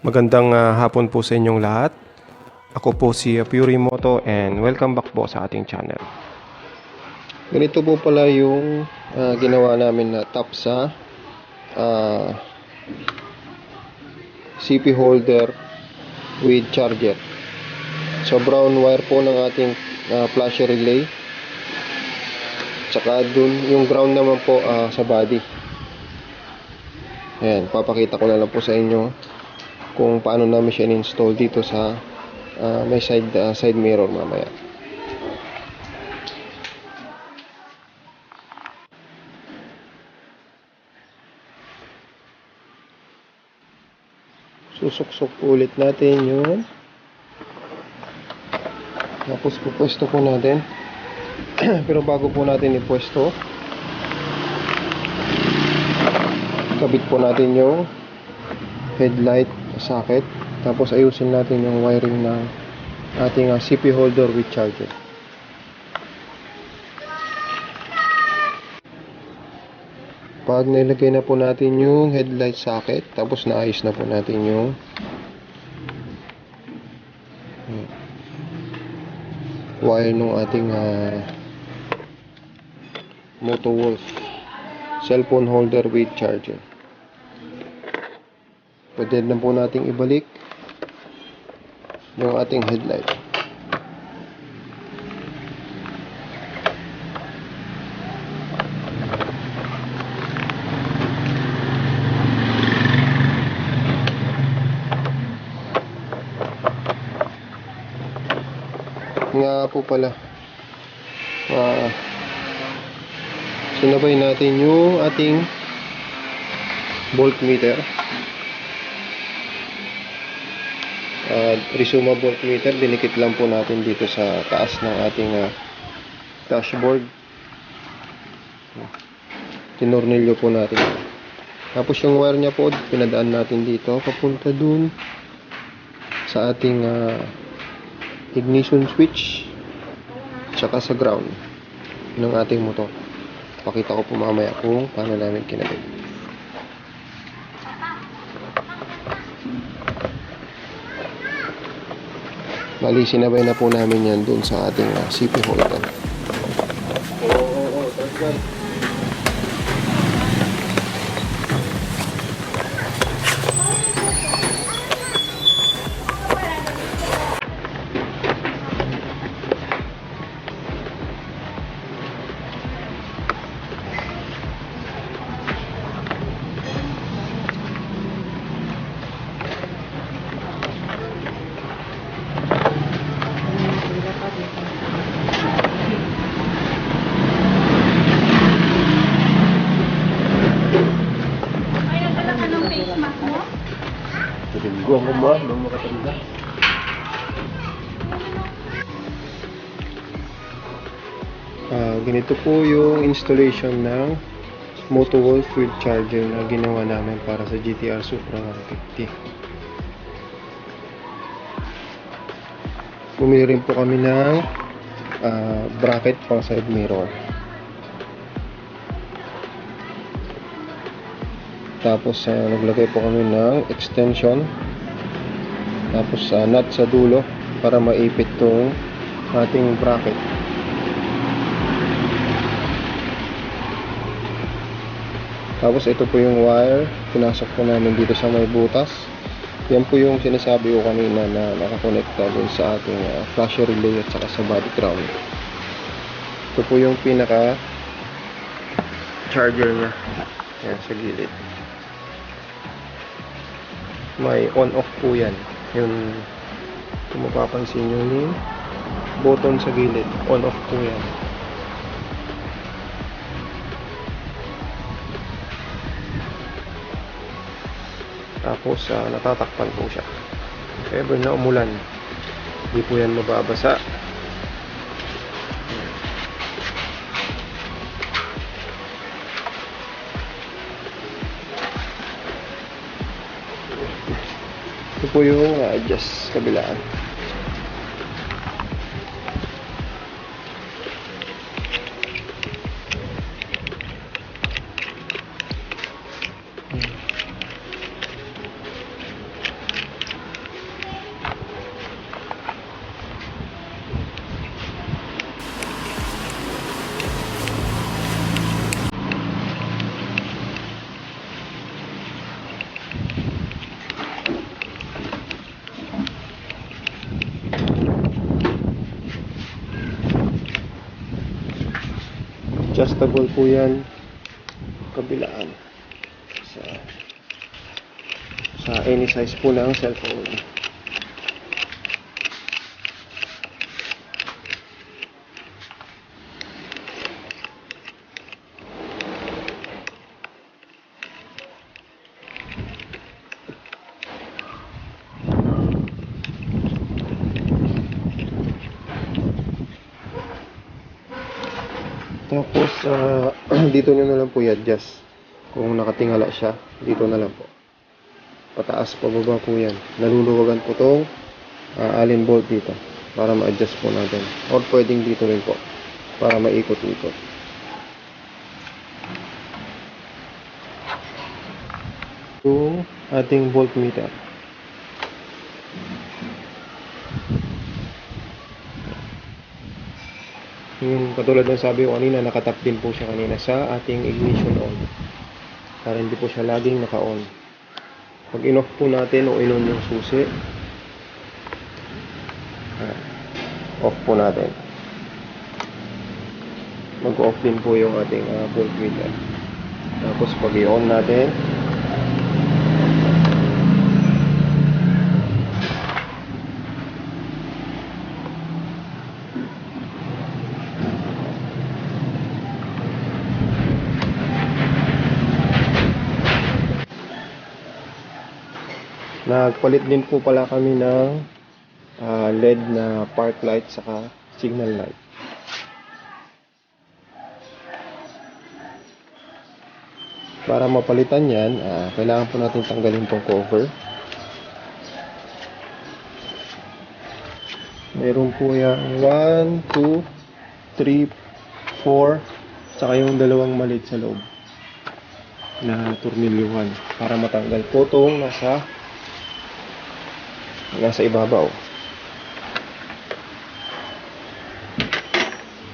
Magandang ah, hapon po sa inyong lahat. Ako po si ah, Fury Moto and welcome back po sa ating channel. Ganito po pala yung ah, ginawa namin na top sa ah, CP holder with charger. So brown wire po ng ating ah, flash relay. Tsaka dun yung ground naman po ah, sa body. Ayan, papakita ko na lang po sa inyo kung paano namin siya in-install dito sa ah, may side ah, side mirror mamaya. Susuksok ulit natin yung tapos pupwesto po natin. Pero bago po natin ipwesto kabit po natin yung headlight socket tapos ayusin natin yung wiring ng ating ah, CP holder with charger. Pag nilagay na po natin yung headlight socket tapos naayos na po natin yung wire ng ating uh, Moto Wolf cellphone holder with charger pwede na po nating ibalik yung ating headlight. Nga po pala. Ah, sinabay natin yung ating voltmeter uh, Rizuma voltmeter dinikit lang po natin dito sa taas ng ating ah, dashboard. Tinurnilyo po natin. Tapos yung wire niya po pinadaan natin dito papunta dun sa ating ah, ignition switch tsaka sa ground ng ating motor. Pakita ko po mamaya kung paano namin kinabit Bali, sinabay na po namin yan dun sa ating uh, CP holder. Ay, Tinigwan ko ba? Nung makatanda. Ah, ganito po yung installation ng Moto Wolf with charger na ginawa namin para sa GTR Supra 150. Bumili rin po kami ng ah, bracket pang side mirror. Tapos ah, naglagay po kami ng extension. Tapos ah, nut sa dulo para maipit tong ating bracket. Tapos ito po yung wire, pinasok po namin dito sa may butas. Yan po yung sinasabi ko kanina na nakakonekta dun sa ating uh, flasher relay at saka sa body ground. Ito po yung pinaka charger niya. Yan sa gilid. May on off po yan. Yung kung mapapansin nyo yung button sa gilid, on off po yan. Tapos ah, natatakpan po siya. If ever na umulan, hindi po yan mababasa. Po yung ah, adjust kabilaan. Adjustable po yan. Kabilaan. Sa sa any size po ng cellphone. Tapos, ah, dito nyo na lang po i-adjust. Kung nakatingala siya, dito na lang po. Pataas, pababa po yan. Naluluwagan po tong ah, allen bolt dito. Para ma-adjust po natin. Or pwedeng dito rin po. Para maikot-ikot. Yung ating voltmeter. Yung katulad ng sabi ko kanina, nakatap din po siya kanina sa ating ignition on. Para hindi po siya laging naka-on. Pag in-off po natin o in-on yung susi, ah, off po natin. Mag-off din po yung ating uh, voltmeter. Tapos pag i-on natin, Nagpalit din po pala kami ng ah, LED na park light saka signal light. Para mapalitan yan, ah, kailangan po natin tanggalin tong cover. Meron po yung 1, 2, 3, 4, saka yung dalawang maliit sa loob na tornilyuhan para matanggal po tong nasa nasa ibabaw.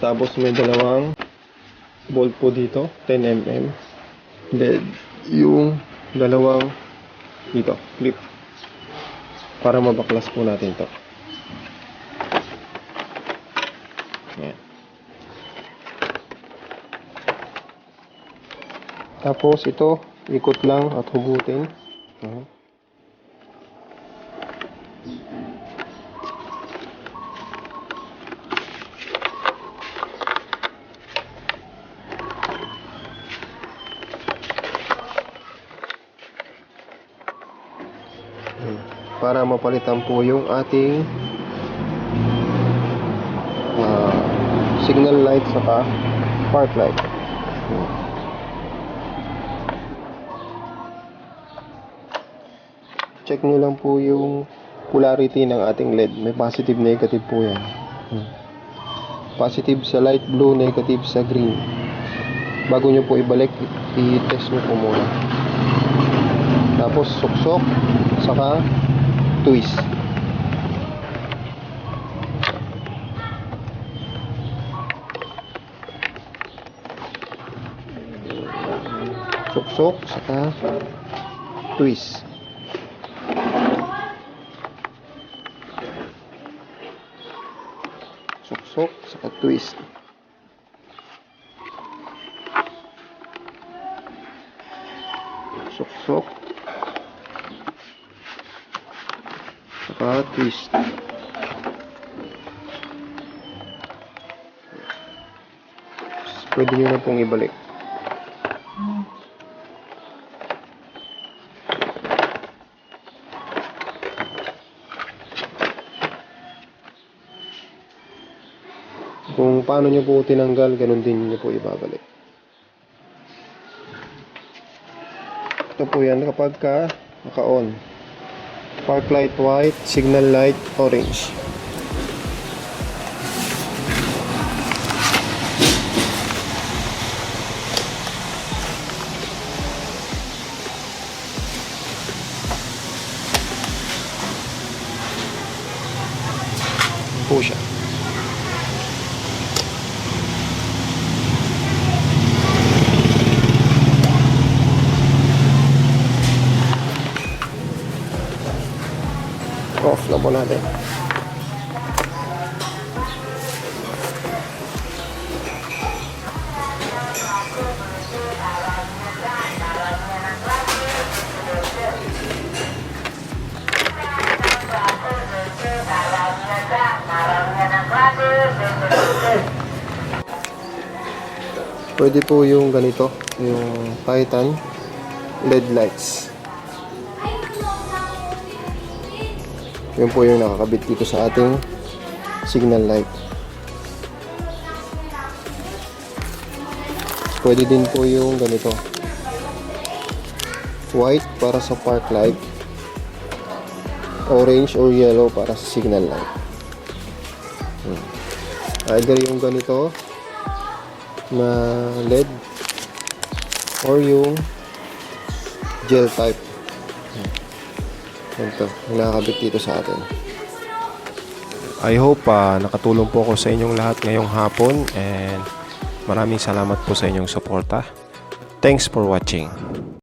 Tapos may dalawang bolt po dito, 10mm. Then yung dalawang dito, clip. Para mabaklas po natin to. Yan. Tapos ito, ikot lang at hugutin. Mhm. Para mapalitan po yung ating ah, signal light saka park light. Check nyo lang po yung polarity ng ating LED. May positive, negative po yan. Positive sa light blue, negative sa green. Bago nyo po ibalik, i-test nyo po muna. Tapos suksok, saka twist. Suksok, saka twist. Suksok, saka twist. Pwede nyo na pong ibalik. Kung paano nyo po tinanggal, ganun din nyo po ibabalik. Ito po yan kapag ka naka-on. Park light white, signal light orange. Po siya. Off na po natin. Pwede po yung ganito, yung Titan LED lights. Yun po yung nakakabit dito sa ating signal light. Pwede din po yung ganito. White para sa park light. Orange or yellow para sa signal light. Hmm. Either yung ganito na LED or yung gel type. Ito, nakakabit dito sa atin. I hope ah, nakatulong po ako sa inyong lahat ngayong hapon and maraming salamat po sa inyong suporta. Thanks for watching.